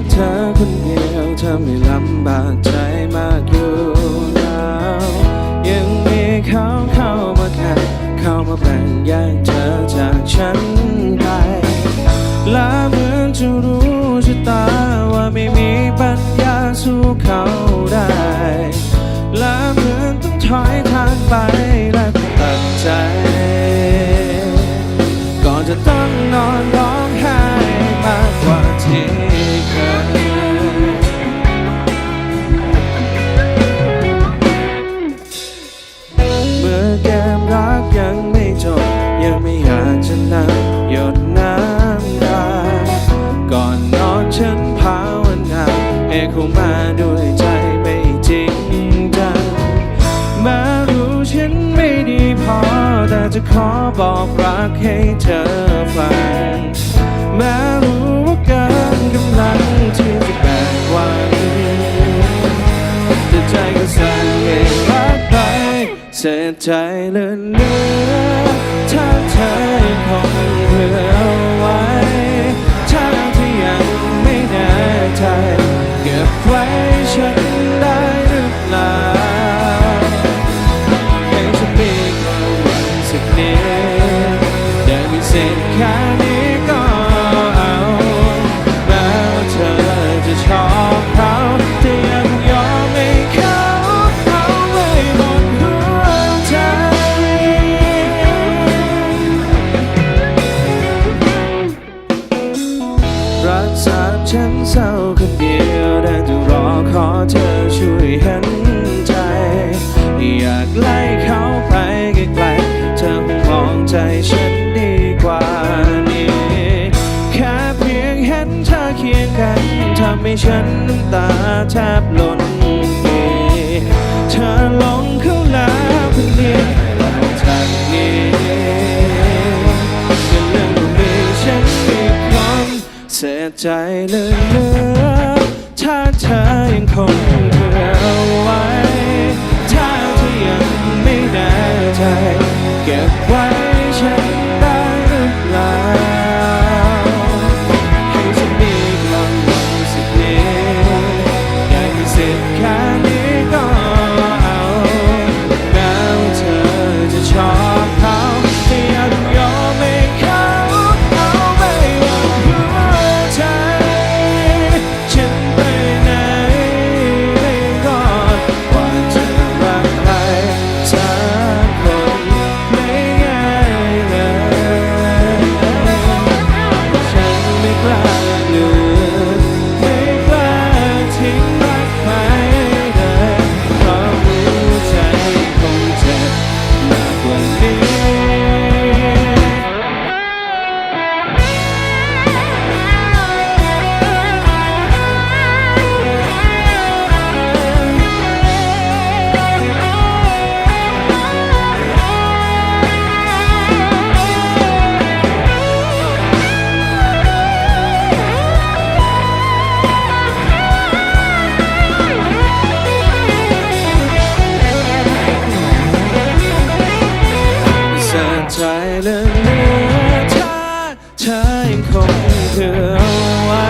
กเธอคนเดียวเธอไม่ลำบากใจมากอยู่แล้วยังมีเขาเข้ามาแค่เข้ามาแบ่งแยกเธอจากฉันไปละเหมือนจะรู้ชะตาว่าไม่มีปัญญาสู้เขา ธอแก้มรักยังไม่จบ ยังไม่อยากจะนั่หยดน้ำตาก่อนนอนฉันภาวนาให้เขามาด้วยใจไม่จริงจังมารู้ฉันไม่ดีพอ แต่จะขอบอกรักให้เธอฟังแม้รู้ว่าการกำลังที่จะแบกไว้แต่ใจกัน ศษใจเลือนเลือถ้าเธอยังคงเผื่อเอาไว้ถ้าที่ยังไม่แน่ใจ เก็บไว้ฉันได้หรือเปล่าให้ฉันมีความหวังสักนิดได้มีเศษแค่นี้ ฉันเศร้าคนเดียวได้แต่รอขอเธอช่วยเห็นใจ อยากไล่เขาไปไกลๆเธอคงมองใจฉันดีกว่านี้ แค่เพียงเห็นเธอเคียงกันทำให้ฉันน้ำตาแทบหล่นเธอหลงเขาแล้วคนนี้ทางนี้ก็เรื่องของมีฉันอีกคนเสียใจเลือๆถ้าเธอ ยังคงเผื่อเอาไว้ ถ้าเธอยังไม่แน่ใจเก็บไว้ สียเหลือๆถ้าเธอยังคงเธอเอาไว้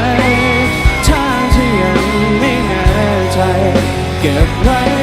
ถ้าเธอยังไม่แน่ใจเก็บไว้